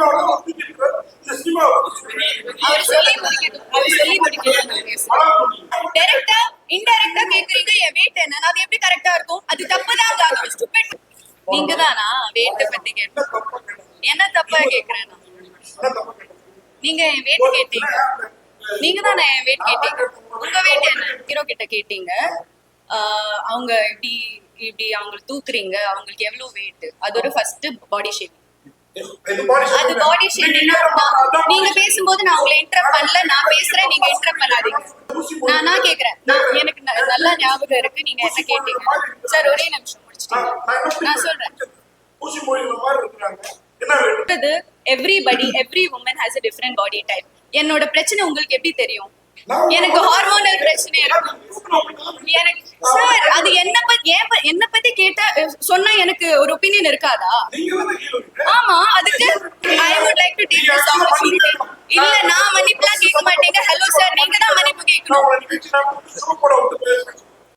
சினிமாவோட இந்த சினிமா டைரக்டா இன்டைரக்டா கேக்குறீங்க என் வெயிட் என்ன அது எப்படி கரெக்டா இருக்கும் அது தப்பு தான் ஸ்டூபிட் நீங்க பத்தி கேட்டேன் என்ன தப்பா கேக்குறேன் நீங்க என் வெயிட் கேட்டீங்க நீங்க என் வெயிட் கேட்டீங்க உங்க வெயிட் என்ன ஹீரோ கிட்ட கேட்டீங்க அவங்க இப்படி இப்படி அவங்களுக்கு தூக்குறீங்க அவங்களுக்கு எவ்வளவு வெயிட் அது ஒரு ஃபர்ஸ்ட் பாடி ஷேப் அது பாடி ஷேமிங் நீங்க பேசும்போது நான் உங்களை இன்டரப்ட் பண்ணல. நான் பேசுறேன். நீங்க இன்டரப்ட் பண்ணாதீங்க. நான் நான் கேக்குறேன். எனக்கு நல்லா ஞாபகம் இருக்கு. நீங்க என்ன கேட்டீங்க சார் ஒரே நிமிஷம் முடிச்சிட்டீங்க நான் சொல்றேன்? Everybody every woman has a different body type என்னோட பிரச்சனை உங்களுக்கு எப்படி தெரியும்? எனக்கு ஹார்மோனல் எனக்கு சார் அது என்ன பத்தி என்ன பத்தி கேட்டா சொன்னா எனக்கு ஒரு ஒப்பீனியன் இருக்காதா? ஆமா அதுக்கு I would like to take this opportunity இல்ல நான் மன்னிப்புலாம் கேட்க மாட்டேங்க. ஹலோ சார் நீங்க தான் மன்னிப்பு கேட்கணும்.